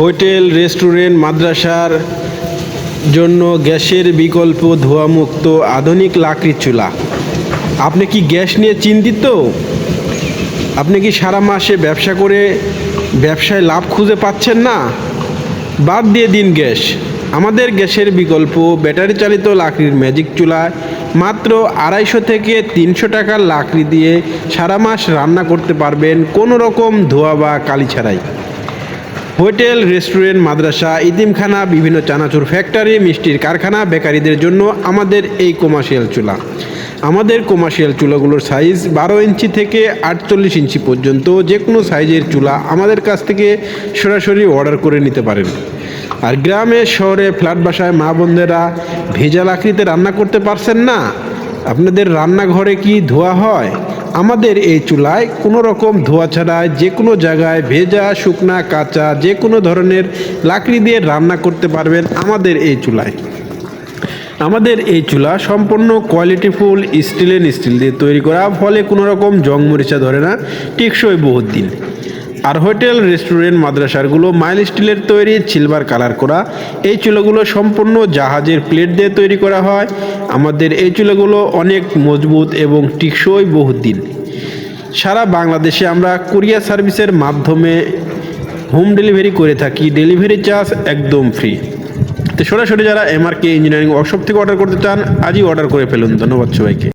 Hotel, restaurant, মাদ্রাসার জন্য গ্যাসের বিকল্প ধোঁয়ামুক্ত আধুনিক লাকড়ির চুলা। আপনি কি গ্যাস নিয়ে চিন্তিত? আপনি কি সারা মাসে ব্যবসা করে ব্যবসায় লাভ খুঁজে পাচ্ছেন না? বাদ দিয়ে দিন গ্যাস। আমাদের গ্যাসের বিকল্প ব্যাটারি চালিত লাকড়ির ম্যাজিক চুলায় মাত্র আড়াইশো থেকে তিনশো টাকার লাকড়ি দিয়ে সারা মাস রান্না করতে পারবেন কোনো রকম ধোয়া বা কালি ছাড়াই। হোটেল, রেস্টুরেন্ট, মাদ্রাসা, ইতিমখানা, বিভিন্ন চানাচুর ফ্যাক্টরি, মিষ্টির কারখানা, বেকারিদের জন্য আমাদের এই কমার্শিয়াল চুলা। আমাদের কমার্শিয়াল চুলাগুলোর সাইজ বারো ইঞ্চি থেকে আটচল্লিশ ইঞ্চি পর্যন্ত যে কোনো সাইজের চুলা আমাদের কাছ থেকে সরাসরি অর্ডার করে নিতে পারেন। আর গ্রামে, শহরে ফ্ল্যাট বাসায় মা বোনদেরা ভেজাল লাকড়িতে রান্না করতে পারছেন না? আপনাদের রান্নাঘরে কি ধোয়া হয়? আমাদের এই চুলায় কোনো রকম ধোয়া ছাড়া, যে কোনো জায়গায় ভেজা, শুকনা, কাঁচা, যে কোনো ধরনের লাকড়ি দিয়ে রান্না করতে পারবেন আমাদের এই চুলায়। আমাদের এই চুলা সম্পূর্ণ কোয়ালিটিফুল স্টিলেন স্টিল দিয়ে তৈরি করা, ফলে কোনো রকম জং মরিচা ধরে না, টেকসই বহুত দিন আর হোটেল, রেস্টুরেন্ট, মাদ্রাসারগুলো মাইল স্টিলের তৈরি সিলভার কালার করা। এই চুলাগুলো সম্পূর্ণ জাহাজের প্লেট দিয়ে তৈরি করা হয়। আমাদের এই চুলাগুলো অনেক মজবুত এবং টিকসই বহুত দিন সারা বাংলাদেশে আমরা কুরিয়ার সার্ভিসের মাধ্যমে হোম ডেলিভারি করে থাকি। ডেলিভারি চার্জ একদম ফ্রি তো সরাসরি যারা এমআরকে ইঞ্জিনিয়ারিং ওয়ার্কশপ থেকে অর্ডার করতে চান, আজই অর্ডার করে ফেলুন। ধন্যবাদ সবাইকে।